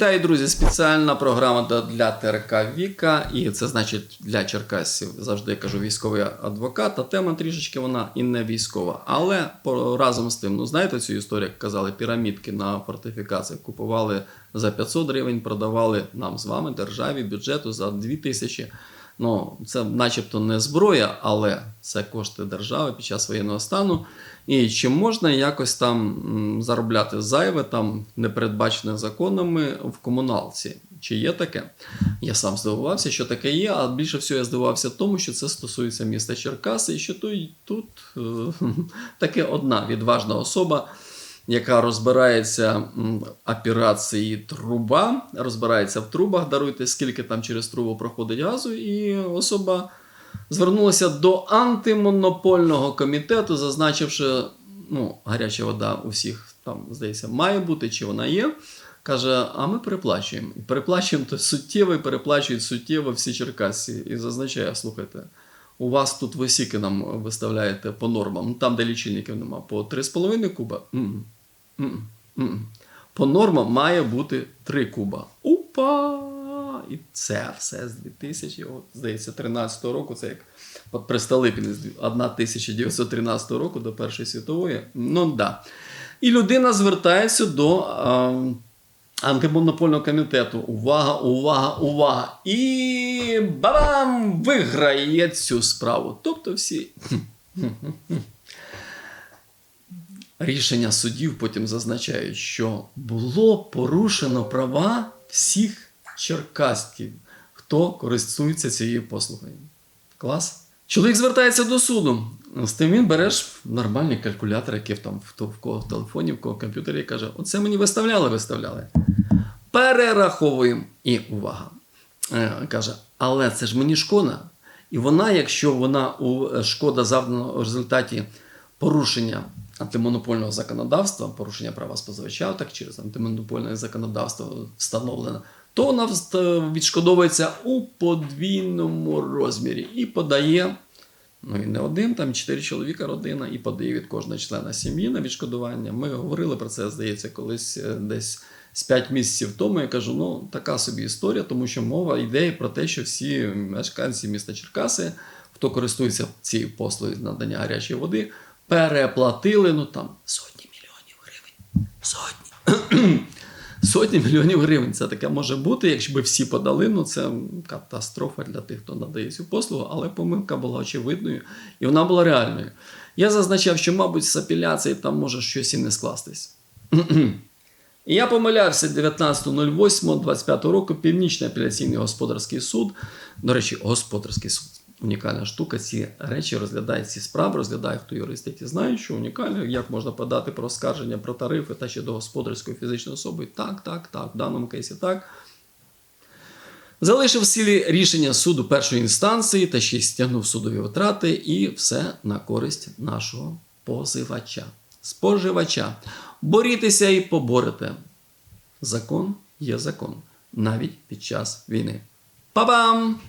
Вітаю, друзі! Спеціальна програма для ТРК Віка, і це значить для черкасів. Завжди кажу військовий адвокат. А тема трішечки вона і не військова. Але разом з тим, ну знаєте цю історію, як казали, пірамідки на фортифікаціях купували за 500 гривень, продавали нам з вами, державі, бюджету за 2000. Ну, це начебто не зброя, але це кошти держави під час воєнного стану. І чи можна якось там заробляти зайве, там непередбачене законами в комуналці? Чи є таке? Я сам здивувався, що таке є, а більше всього я здивувався тому, що це стосується міста Черкаси, і що тут, тут е, таке одна відважна особа, яка розбирається операції труба, розбирається в трубах, даруйте, скільки там через трубу проходить газу, і особа звернулася до антимонопольного комітету, зазначивши, ну, гаряча вода у всіх там, здається, має бути, чи вона є. Каже, а ми переплачуємо. І переплачуємо то суттєво, і переплачують суттєво всі черкасці. І зазначає, слухайте, у вас тут ви сіки нам виставляєте по нормам, ну, там, де лічильників нема, по 3,5 куба. М-м. М-м. По нормам має бути 3 куба. Упа! І це все з 2000, от, здається, 13 року, це як от при Столипіні з 1913 року до Першої світової. Ну да. І людина звертається до а, антимонопольного комітету. Увага, увага, увага! І бабам! Виграє цю справу. Тобто всі. Рішення судів потім зазначають, що було порушено права всіх черкастів, хто користується цією послугою. Клас. Чоловік звертається до суду. З тим він береш нормальний калькулятор, який там в, в кого в телефоні, в кого в комп'ютері, і каже: Оце мені виставляли, виставляли. Перераховуємо. І увага. Е, Каже, але це ж мені шкода. І вона, якщо вона у е, шкода завдана у результаті порушення антимонопольного законодавства, порушення права споживача, так через антимонопольне законодавство встановлено, то вона відшкодовується у подвійному розмірі і подає. Ну і не один, там чотири чоловіка родина, і подає від кожного члена сім'ї на відшкодування. Ми говорили про це, здається, колись е, десь з 5 місяців тому. Я кажу, ну така собі історія, тому що мова йде про те, що всі мешканці міста Черкаси, хто користується цією послугою з надання гарячої води, переплатили ну там сотні мільйонів гривень. Сотні. Сотні мільйонів гривень. Це таке може бути, б всі подали, ну це катастрофа для тих, хто надає цю послугу, але помилка була очевидною і вона була реальною. Я зазначав, що, мабуть, з апеляції там може щось і не скластись. І я помилявся 19.08.25 року Північний апеляційний господарський суд. До речі, господарський суд. Унікальна штука. Ці речі розглядає ці справи, розглядає хто юристи, ті знають, що унікально, як можна подати про оскарження про тарифи та ще до господарської фізичної особи. Так, так, так, в даному кейсі так. Залишив силі рішення суду першої інстанції та ще й стягнув судові витрати, і все на користь нашого позивача, споживача. Борітеся і поборете. Закон є закон, навіть під час війни. Па-бам!